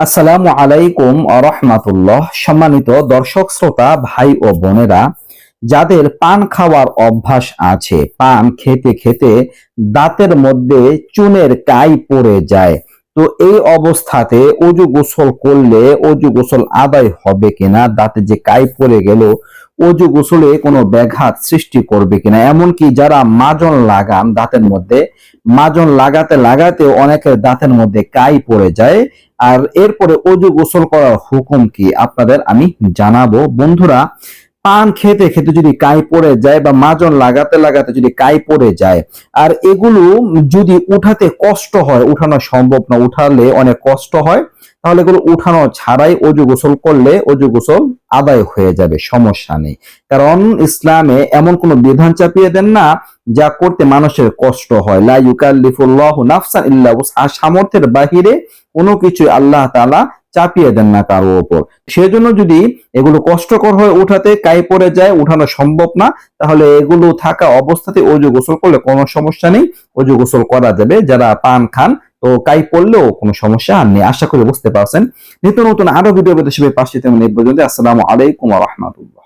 আসসালামু আলাইকুম আরহামাতুল্লাহ সম্মানিত দর্শক, শ্রোতা, ভাই ও বোনেরা, যাদের পান খাওয়ার অভ্যাস আছে, পান খেতে খেতে দাঁতের মধ্যে চুনের কাই পড়ে যায় তো এই অবস্থাতে অজু গোসল করলে অজু গোসল আদায় হবে কিনা, দাঁতে যে কাই পড়ে গেল, অজু গোসলে কোনো ব্যাঘাত সৃষ্টি করবে কিনা? এমনকি যারা মাজন লাগান দাঁতের মধ্যে, মাজন লাগাতে লাগাতে অনেকের দাঁতের মধ্যে কাই পড়ে যায়। আর এরপরে অজু গোসল করার হুকুম কি আপনাদের আমি জানাব। বন্ধুরা পান খেতে খেতে যদি কাই পড়ে যায় বা মাজন লাগাতে লাগাতে যদি কাই পড়ে যায়, আর এগুলো যদি উঠাতে কষ্ট হয়, উঠানো সম্ভব না, উঠালে অনেক কষ্ট হয়, তাহলে এগুলো উঠানো ছাড়াই অজু গোসল করলে অজু গোসল আদায় হয়ে যাবে, সমস্যা নেই। কারণ ইসলামে এমন কোনো বিধান চাপিয়ে দেন না, যা করতে মানুষের কষ্ট হয়। লা ইউকাল্লিফুল্লাহু নাফসান উসআহা সামর্থ্যের বাহিরে কোনো কিছু আল্লাহ তাআলা চাপিয়ে দেন না কারও ওপর। সেজন্য যদি এগুলো কষ্টকর হয়ে উঠাতে কাই পড়ে যায়, উঠানো সম্ভব না, তাহলে এগুলো থাকা অবস্থাতে অজু গোসল করলে কোনো সমস্যা নেই, অজু গোসল করা যাবে, যারা পান খান, তো কাই পড়লেও কোনো সমস্যা আর নেই, আশা করি বুঝতে পারছেন। নিত্য নতুন আরও ভিডিও পেতে পাশে তেমন এই পর্যন্ত আসসালামু আলাইকুম রহমতুল্লাহ।